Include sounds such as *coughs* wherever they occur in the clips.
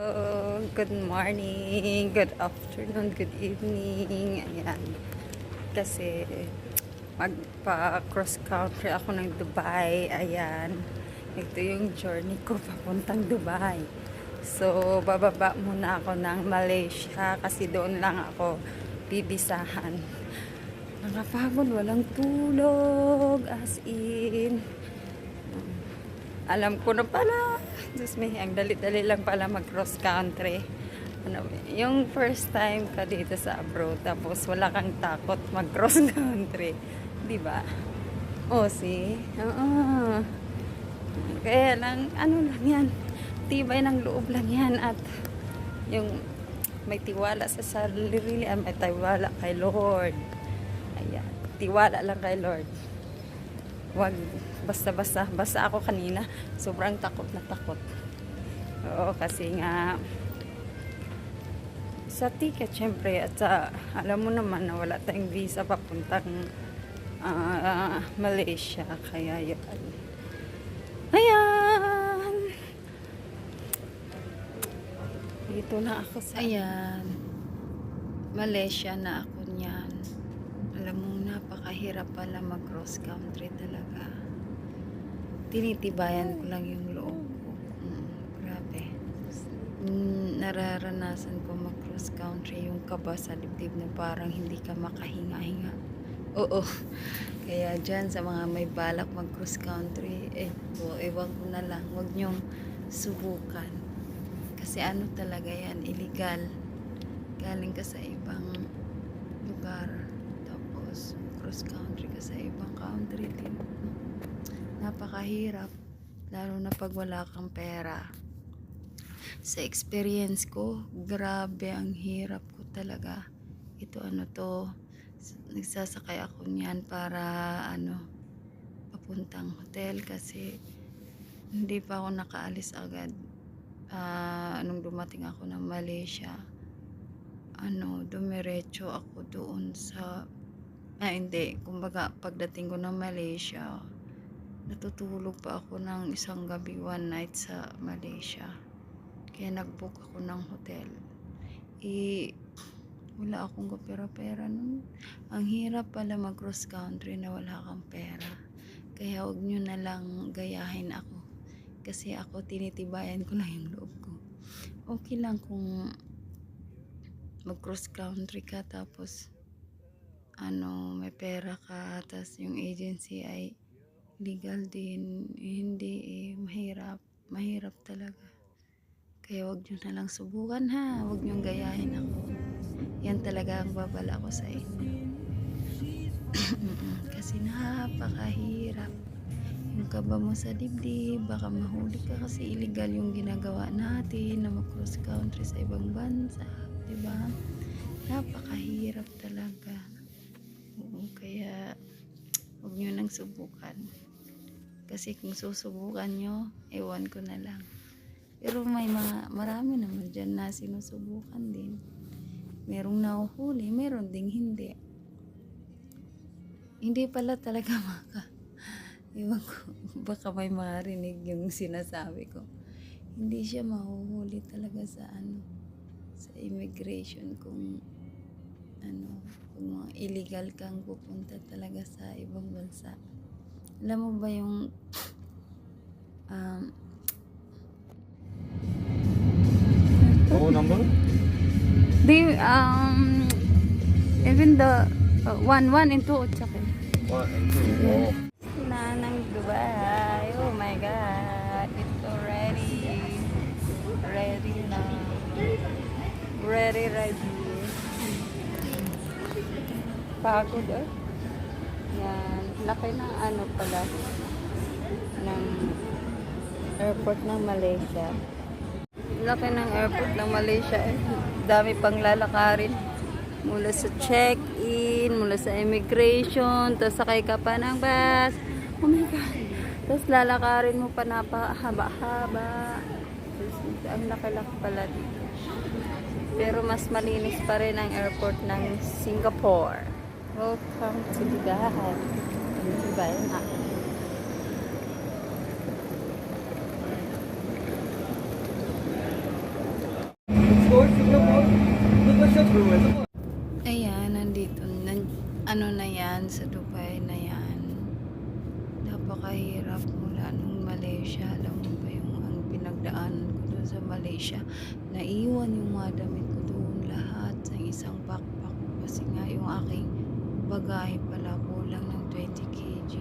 Oh, good morning, good afternoon, good evening. Ayan. Kasi magpa-cross country ako ng Dubai. Ayan. Ito yung journey ko papuntang Dubai. So, bababa muna ako ng Malaysia kasi doon lang ako bibisahan. Nakapagod, walang tulog, as in. Alam ko na pala. Diyos me, ang dali-dali lang pala mag-cross country. Ano, yung first time ka dito sa abroad, tapos wala kang takot mag-cross *laughs* country. Di ba? O, see? Oo. Kaya lang, ano lang yan, tibay ng loob lang yan at yung may tiwala sa sarili, ah, may tiwala kay Lord. Ayan, tiwala lang kay Lord. Wag. Basta-basta. Basta ako kanina, sobrang takot na takot. Oo, kasi nga sa ticket syempre at sa alam mo naman na wala tayong visa papuntang ah, Malaysia. Kaya yun. Ayan! Dito na ako sa ayan. Malaysia na ako napakahirap pala mag cross country talaga. Tinitibayan ko lang yung loob ko. Mm, grabe. Mm, nararanasan ko mag cross country yung kaba sa dibdib na parang hindi ka makahinga-hinga. Oo. *laughs* Kaya dyan sa mga may balak mag cross country eh po, ewan ko na lang. Wag nyong subukan. Kasi ano talaga yan illegal. Galing ka sa ibang lugar cross country ka sa ibang country din napakahirap lalo na pag wala kang pera. Sa experience ko grabe ang hirap ko talaga. Ito ano to nagsasakay ako niyan para ano papuntang hotel kasi hindi pa ako nakaalis agad. Ah, nung dumating ako ng Malaysia ano dumiretso ako doon sa ah hindi. Kumbaga pagdating ko ng Malaysia natutulog pa ako ng isang gabi one night sa Malaysia. Kaya nagbook ako ng hotel. Eh wala akong kapera-pera nun. Ang hirap pala mag cross country na wala kang pera. Kaya huwag nyo na lang gayahin ako. Kasi ako tinitibayan ko lang yung loob ko. Okay lang kung mag cross country ka tapos ano may pera ka tapos yung agency ay legal din eh, hindi eh mahirap mahirap talaga. Kaya wag nyo na lang subukan ha? Wag nyo gayahin ako. Yan talaga ang babala ko sa inyo. *coughs* Kasi napakahirap. Yung kaba mo sa dibdib baka mahuli ka kasi illegal yung ginagawa natin na mag-cross country sa ibang bansa di ba? Napakahirap talaga oo kaya subukan. Kasi kung susubukan nyo ewan ko na lang. Pero may mga marami naman dyan na sinusubukan din. Merong nahuhuli meron ding hindi. Hindi pala talaga *laughs* maka Iwan ko, baka may marinig yung sinasabi ko. Hindi siya mahuhuli talaga sa ano, sa immigration kung ano, kung mga illegal kang pupunta talaga sa ibang bansa. Alam mo ba yung um, Oh, number? the um even the uh, one one and two tsaka One and two. Oh. na ng Dubai. Oh my God. It's already ready na. Ready, ready. Pagod eh. Yan. Laki ng ano pala ng airport ng Malaysia. Laki ng airport ng Malaysia eh. Dami pang lalakarin mula sa check-in, mula sa immigration, tapos sakay ka pa ng bus. Oh my God. Tapos lalakarin mo pa napahaba-haba. Tapos ang laki-laki pala dito. Pero mas malinis pa rin ang airport ng Singapore. Welcome to Dubai. Dubai na. Ayan, nandito. Nan, ano na yan, sa Dubai na yan. Napakahirap mula nung Malaysia. Alam mo ba yung ang pinagdaanan ko doon sa Malaysia. Naiwan yung mga damit ko doon lahat sa isang backpack. Kasi nga yung aking bagahe pala kulang ng 20 kg.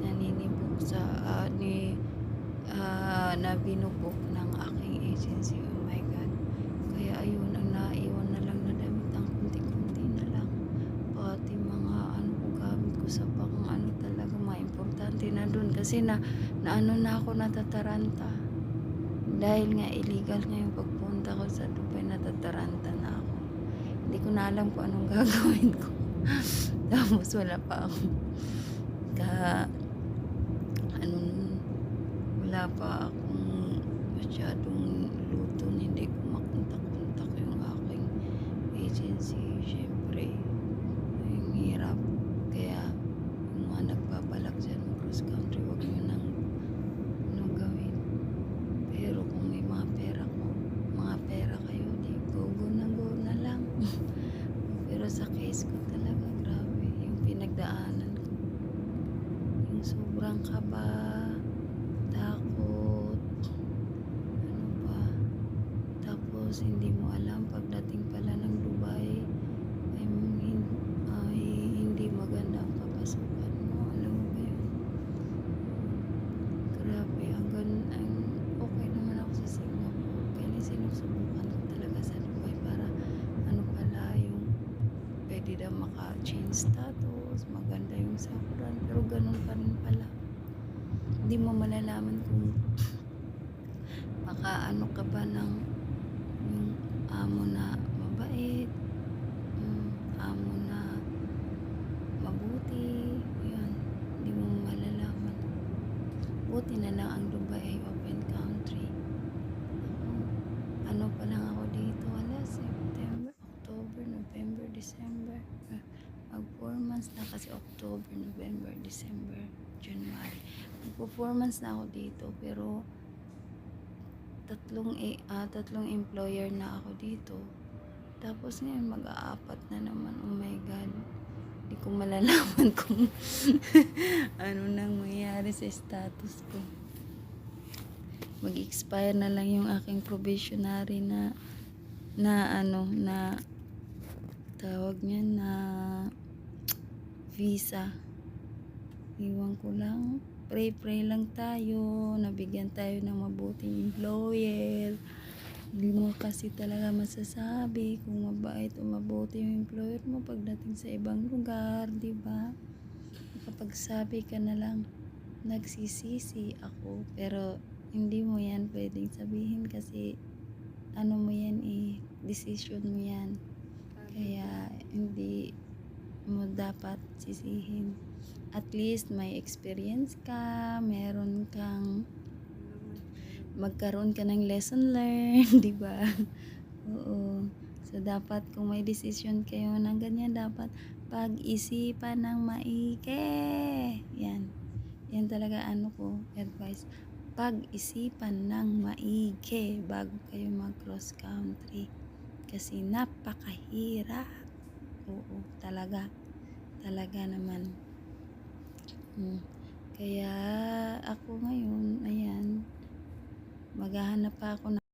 Naninibok sa, ah, ni, ah, na binubok ng aking agency. Oh my God. Kaya ayun, ang naiwan na lang na damit ang kunti-kunti na lang. Pati mga ano ko gamit ko sa pang ano talaga mga importante na doon. Kasi na, na ano na ako natataranta. Dahil nga illegal nga yung pagpunta ko sa Dubai, natataranta na ako. Hindi ko na alam kung anong *laughs* gagawin ko. *laughs* Tapos wala pa ako. Ka, anong, wala pa akong masyadong luto. Hindi ko makontak-kontak yung aking agency. Siyempre, yung hirap. Kaya, yung mga nagbabalak dyan cross country, wag nyo nang ano gawin. Pero kung may mga pera ko, mga pera kayo, di go, go na go na lang. *laughs* Pero sa case ko talaga, grabe, yung pinagdaanan ko. Yung sobrang kaba, takot, ano pa. Tapos, hindi mo alam, pagdating pala ng Dubai, ay, ay hindi maganda ang papasukan mo. Alam mo ba yun? Grabe, ang ang okay naman ako sa Singapore. Kaya sinusubukan ko talaga sa Dubai para ano pala yung pwede daw maka-change status, maganda yung sakuran, pero ganun pa rin pala. Hindi mo malalaman kung makaano ka ba ng yung amo na mabait, yung amo na mabuti, yun, hindi mo malalaman. Buti na lang ang Dubai ay open country. Ako, ano pa lang ako dito, wala, September, October, November, December. Ah, Mag 4 months na kasi October, November, December, January. Magpo 4 months na ako dito, pero tatlong, ah, tatlong employer na ako dito. Tapos ngayon mag-aapat na naman. Oh my God. Hindi ko malalaman *laughs* kung *laughs* ano nang mangyayari sa status ko. Mag-expire na lang yung aking probationary na na ano na tawag niya na visa. Iwan ko lang. Pray-pray lang tayo. Nabigyan tayo ng mabuting employer. Hindi mo kasi talaga masasabi kung mabait o mabuti yung employer mo pagdating sa ibang lugar, di ba? Kapag sabi ka na lang, nagsisisi ako, pero hindi mo yan pwedeng sabihin kasi ano mo yan eh, decision mo yan. Kaya hindi mo dapat sisihin. At least may experience ka, meron kang magkaroon ka ng lesson learned, *laughs* di ba? Oo. So, dapat kung may decision kayo ng ganyan, dapat pag-isipan ng maigi. Yan. Yan talaga ano ko, advice. Pag-isipan ng maigi bago kayo mag-cross country. Kasi napakahirap. Oo, talaga. Talaga naman. Hmm. Kaya ako ngayon, ayan, maghahanap pa ako ng